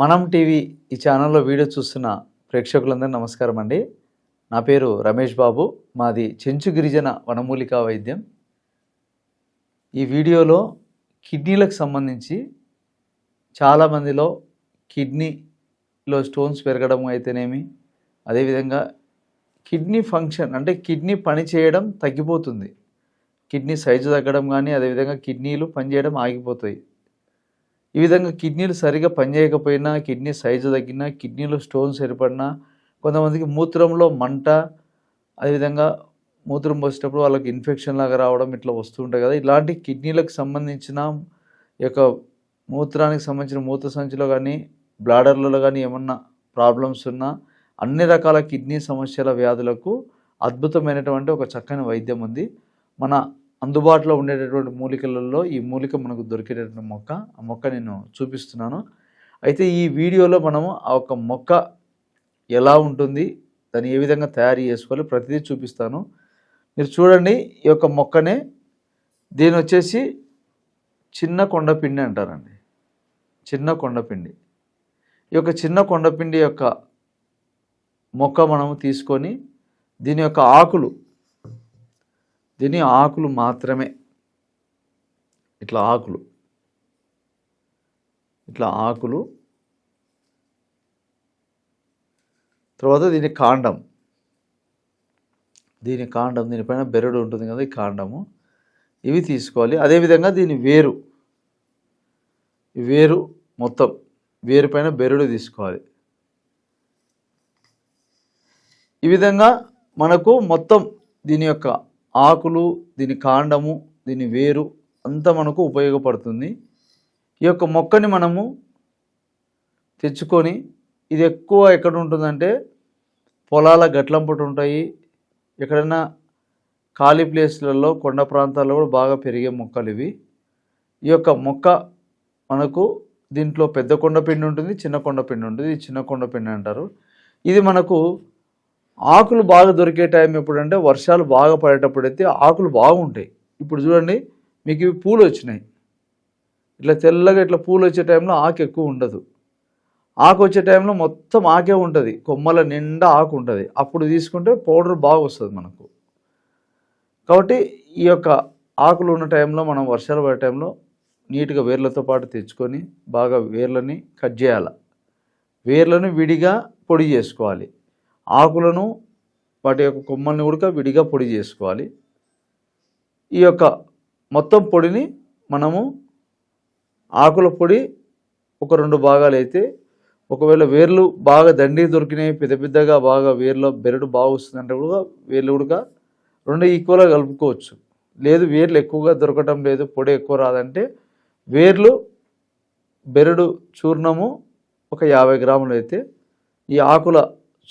మనం టీవీ ఈ ఛానల్లో వీడియో చూస్తున్న ప్రేక్షకులందరూ నమస్కారం అండి. నా పేరు రమేష్ బాబు. మాది చెంచు గిరిజన వనమూలికా వైద్యం. ఈ వీడియోలో కిడ్నీలకు సంబంధించి చాలామందిలో కిడ్నీలో స్టోన్స్ పెరగడం అయితేనేమి అదేవిధంగా కిడ్నీ ఫంక్షన్ అంటే కిడ్నీ పని చేయడం తగ్గిపోతుంది. కిడ్నీ సైజు తగ్గడం కానీ అదేవిధంగా కిడ్నీలు పనిచేయడం ఆగిపోతాయి. ఈ విధంగా కిడ్నీలు సరిగా పనిచేయకపోయినా కిడ్నీ సైజు తగ్గినా కిడ్నీలో స్టోన్స్ ఏర్పడినా కొంతమందికి మూత్రంలో మంట అదేవిధంగా మూత్రం పోసేటప్పుడు వాళ్ళకి ఇన్ఫెక్షన్ లాగా రావడం ఇట్లా వస్తుంటాయి కదా. ఇలాంటి కిడ్నీలకు సంబంధించిన యొక్క మూత్రానికి సంబంధించిన మూత్ర సంచిలో కానీ బ్లాడర్లలో కానీ ఏమన్నా ప్రాబ్లమ్స్ ఉన్నా అన్ని రకాల కిడ్నీ సమస్యల వ్యాధులకు అద్భుతమైనటువంటి ఒక చక్కని వైద్యం ఉంది. మన అందుబాటులో ఉండేటటువంటి మూలికలలో ఈ మూలిక మనకు దొరికేటటువంటి మొక్క ఆ మొక్క నేను చూపిస్తున్నాను. అయితే ఈ వీడియోలో మనము ఆ ఒక మొక్క ఎలా ఉంటుంది దాన్ని ఏ విధంగా తయారు చేసుకోవాలి ప్రతిదీ చూపిస్తాను. మీరు చూడండి ఈ యొక్క మొక్కనే దీని వచ్చేసి చిన్న కొండపిండి అంటారండి. చిన్న కొండపిండి ఈ యొక్క చిన్న కొండపిండి యొక్క మొక్క మనము తీసుకొని దీని యొక్క ఆకులు దీని ఆకులు మాత్రమే. ఇట్లా ఆకులు. ఇట్లా ఆకులు. తర్వాత దీని కాండం. దీని కాండం దీనిపైన బెరడు ఉంటుంది కదా ఈ కాండము. ఇవి తీసుకోవాలి. అదేవిధంగా దీని వేరు. వేరు మొత్తం. వేరు పైన బెరడు తీసుకోవాలి. ఈ విధంగా మనకు మొత్తం దీని యొక్క ఆకులు దీని కాండము దీని వేరు అంతా మనకు ఉపయోగపడుతుంది. ఈ యొక్క మొక్కని మనము తెచ్చుకొని ఇది ఎక్కువ ఎక్కడ ఉంటుందంటే పొలాల గట్లంపట ఉంటాయి. ఎక్కడైనా ఖాళీ ప్లేస్లలో కొండ ప్రాంతాల్లో కూడా బాగా పెరిగే మొక్కలు ఇవి. ఈ యొక్క మొక్క మనకు దీంట్లో పెద్ద కొండపిండి ఉంటుంది చిన్న కొండపిండి ఉంటుంది ఇది చిన్న కొండపిండి అంటారు. ఇది మనకు ఆకులు బాగా దొరికే టైం ఎప్పుడంటే వర్షాలు బాగా పడేటప్పుడు అయితే ఆకులు బాగుంటాయి. ఇప్పుడు చూడండి మీకు ఇవి పూలు వచ్చినాయి. ఇట్లా తెల్లగా ఇట్లా పూలు వచ్చే టైంలో ఆకు ఎక్కువ ఉండదు. ఆకు వచ్చే టైంలో మొత్తం ఆకే ఉంటుంది. కొమ్మల నిండా ఆకు ఉంటుంది. అప్పుడు తీసుకుంటే పౌడర్ బాగా వస్తుంది మనకు. కాబట్టి ఈ యొక్క ఆకులు ఉన్న టైంలో మనం వర్షాలు పడే టైంలో నీట్గా వేర్లతో పాటు తెచ్చుకొని బాగా వేర్లని కట్ చేయాలి. వేర్లను విడిగా పొడి చేసుకోవాలి. ఆకులను వాటి యొక్క కొమ్మల్ని కూడా విడిగా పొడి చేసుకోవాలి. ఈ యొక్క మొత్తం పొడిని మనము ఆకుల పొడి ఒక రెండు భాగాలు అయితే ఒకవేళ వేర్లు బాగా దండి దొరికినాయి పెద్ద పెద్దగా బాగా వేర్లో బెరడు బాగా వస్తుందంటే కూడా వేర్లు కూడా రెండు ఈక్వల్గా కలుపుకోవచ్చు. లేదు వేర్లు ఎక్కువగా దొరకటం లేదు పొడి ఎక్కువ రాదంటే వేర్లు బెరడు చూర్ణము ఒక యాభై గ్రాములు అయితే ఈ ఆకుల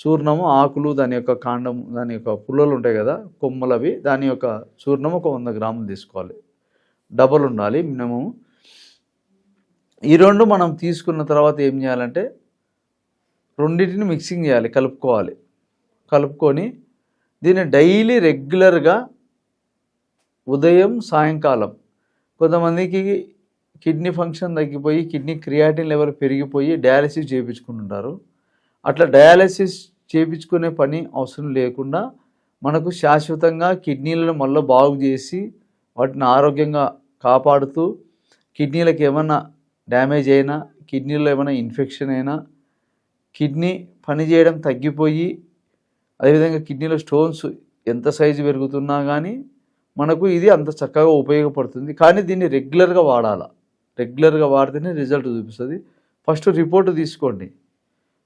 చూర్ణము ఆకులు దాని యొక్క కాండము దాని యొక్క పుల్లలు ఉంటాయి కదా కొమ్మలు అవి దాని యొక్క చూర్ణము ఒక వంద గ్రాములు తీసుకోవాలి. డబల్ ఉండాలి మినిమము. ఈ రెండు మనం తీసుకున్న తర్వాత ఏం చేయాలంటే రెండింటిని మిక్సింగ్ చేయాలి కలుపుకోవాలి. కలుపుకొని దీన్ని డైలీ రెగ్యులర్గా ఉదయం సాయంకాలం కొంతమందికి కిడ్నీ ఫంక్షన్ తగ్గిపోయి కిడ్నీ క్రియాటిన్ లెవెల్ పెరిగిపోయి డయాలసిస్ చేయించుకుంటుంటారు. అట్లా డయాలసిస్ చేయించుకునే పని అవసరం లేకుండా మనకు శాశ్వతంగా కిడ్నీలను మళ్ళీ బాగు చేసి వాటిని ఆరోగ్యంగా కాపాడుతూ కిడ్నీలకు ఏమైనా డ్యామేజ్ అయినా కిడ్నీలో ఏమైనా ఇన్ఫెక్షన్ అయినా కిడ్నీ పనిచేయడం తగ్గిపోయి అదేవిధంగా కిడ్నీలో స్టోన్స్ ఎంత సైజు పెరుగుతున్నా కానీ మనకు ఇది అంత చక్కగా ఉపయోగపడుతుంది. కానీ దీన్ని రెగ్యులర్గా వాడాలా. రెగ్యులర్గా వాడితేనే రిజల్ట్ చూపిస్తుంది. ఫస్ట్ రిపోర్ట్ తీసుకోండి.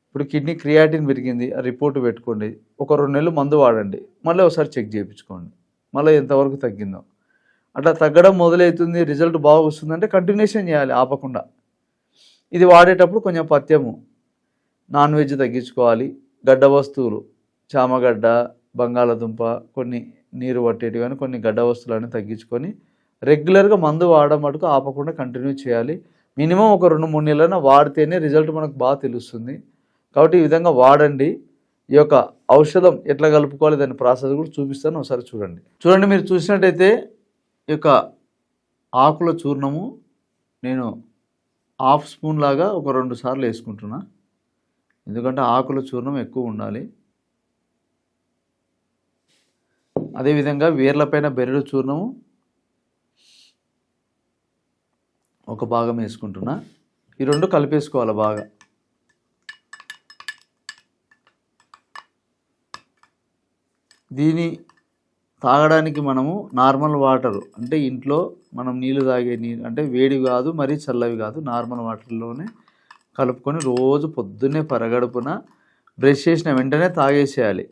ఇప్పుడు కిడ్నీ క్రియాటిన్ పెరిగింది ఆ రిపోర్ట్ పెట్టుకోండి. ఒక రెండు నెలలు మందు వాడండి. మళ్ళీ ఒకసారి చెక్ చేయించుకోండి. మళ్ళీ ఎంతవరకు తగ్గిందో. అట్లా తగ్గడం మొదలవుతుంది రిజల్ట్ బాగా వస్తుందంటే కంటిన్యూషన్ చేయాలి ఆపకుండా. ఇది వాడేటప్పుడు కొంచెం పథ్యము. నాన్ వెజ్ తగ్గించుకోవాలి గడ్డ వస్తువులు చామగడ్డ బంగాళదుంప కొన్ని నీరు పట్టేటివి కానీ కొన్ని గడ్డ వస్తువులన్నీ తగ్గించుకొని రెగ్యులర్గా మందు వాడడం మటుకు ఆపకుండా కంటిన్యూ చేయాలి. మినిమం ఒక రెండు మూడు నెలలైనా వాడితేనే రిజల్ట్ మనకు బాగా తెలుస్తుంది. కాబట్టి ఈ విధంగా వాడండి. ఈ యొక్క ఔషధం ఎట్లా కలుపుకోవాలి దాని ప్రాసెస్ కూడా చూపిస్తాను. ఒకసారి చూడండి. చూడండి మీరు చూసినట్టయితే ఈ యొక్క ఆకుల చూర్ణము నేను హాఫ్ స్పూన్ లాగా ఒక రెండు సార్లు వేసుకుంటున్నా. ఎందుకంటే ఆకుల చూర్ణం ఎక్కువ ఉండాలి. అదేవిధంగా వేర్లపైన బెరడు చూర్ణము ఒక భాగం వేసుకుంటున్నా. ఈ రెండు కలిపేసుకోవాలి బాగా. దీని తాగడానికి మనము నార్మల్ వాటర్ అంటే ఇంట్లో మనం నీళ్ళు తాగే నీళ్ళు అంటే వేడి కాదు మరి చల్లవి కాదు నార్మల్ వాటర్లోనే కలుపుకొని రోజు పొద్దున్నే పరగడుపున బ్రష్ చేసిన వెంటనే తాగేసేయాలి.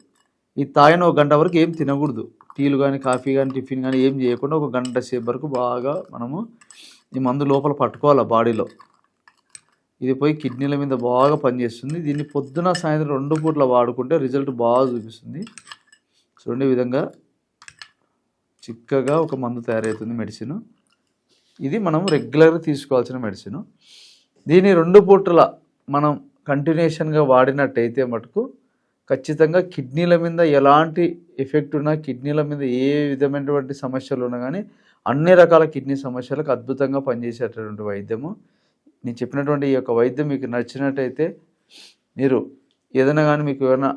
ఈ తాగిన ఒక గంట వరకు ఏం తినకూడదు. టీలు కానీ కాఫీ కానీ టిఫిన్ కానీ ఏం చేయకుండా ఒక గంట సేపు వరకు బాగా మనము ఈ మందు లోపల పట్టుకోవాలి బాడీలో. ఇది పోయి కిడ్నీల మీద బాగా పనిచేస్తుంది. దీన్ని పొద్దున సాయంత్రం రెండు పూట్ల వాడుకుంటే రిజల్ట్ బాగా చూపిస్తుంది. చూడండి ఈ విధంగా చిక్కగా ఒక మందు తయారవుతుంది మెడిసిన్. ఇది మనం రెగ్యులర్గా తీసుకోవాల్సిన మెడిసిన్. దీని రెండు పూటల మనం కంటిన్యూషన్గా వాడినట్టయితే మటుకు ఖచ్చితంగా కిడ్నీల మీద ఎలాంటి ఎఫెక్ట్ ఉన్నా కిడ్నీల మీద ఏ విధమైనటువంటి సమస్యలు ఉన్నా కానీ అన్ని రకాల కిడ్నీ సమస్యలకు అద్భుతంగా పనిచేసేటటువంటి వైద్యము. నేను చెప్పినటువంటి ఈ యొక్క వైద్యం మీకు నచ్చినట్టయితే మీరు ఏదైనా కానీ మీకు ఏమైనా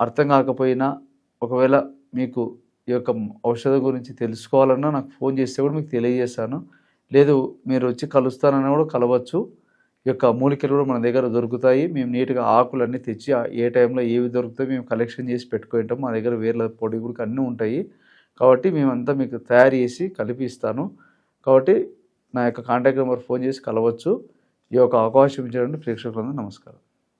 అర్థం కాకపోయినా ఒకవేళ మీకు ఈ యొక్క ఔషధం గురించి తెలుసుకోవాలన్నా నాకు ఫోన్ చేస్తే కూడా మీకు తెలియజేస్తాను. లేదు మీరు వచ్చి కలుస్తానన్నా కూడా కలవచ్చు. ఈ యొక్క మూలికలు కూడా మన దగ్గర దొరుకుతాయి. మేము నీట్గా ఆకులన్నీ తెచ్చి ఏ టైంలో ఏవి దొరుకుతాయో మేము కలెక్షన్ చేసి పెట్టుకుంటాం మా దగ్గర వేర్ల పొడి కూడా అన్నీ ఉంటాయి. కాబట్టి మేమంతా మీకు తయారు చేసి కలిపి ఇస్తాను కాబట్టి నా యొక్క కాంటాక్ట్ నెంబర్ ఫోన్ చేసి కలవచ్చు. ఈ యొక్క అవకాశం ఇచ్చినటువంటి ప్రేక్షకులందరూ నమస్కారం.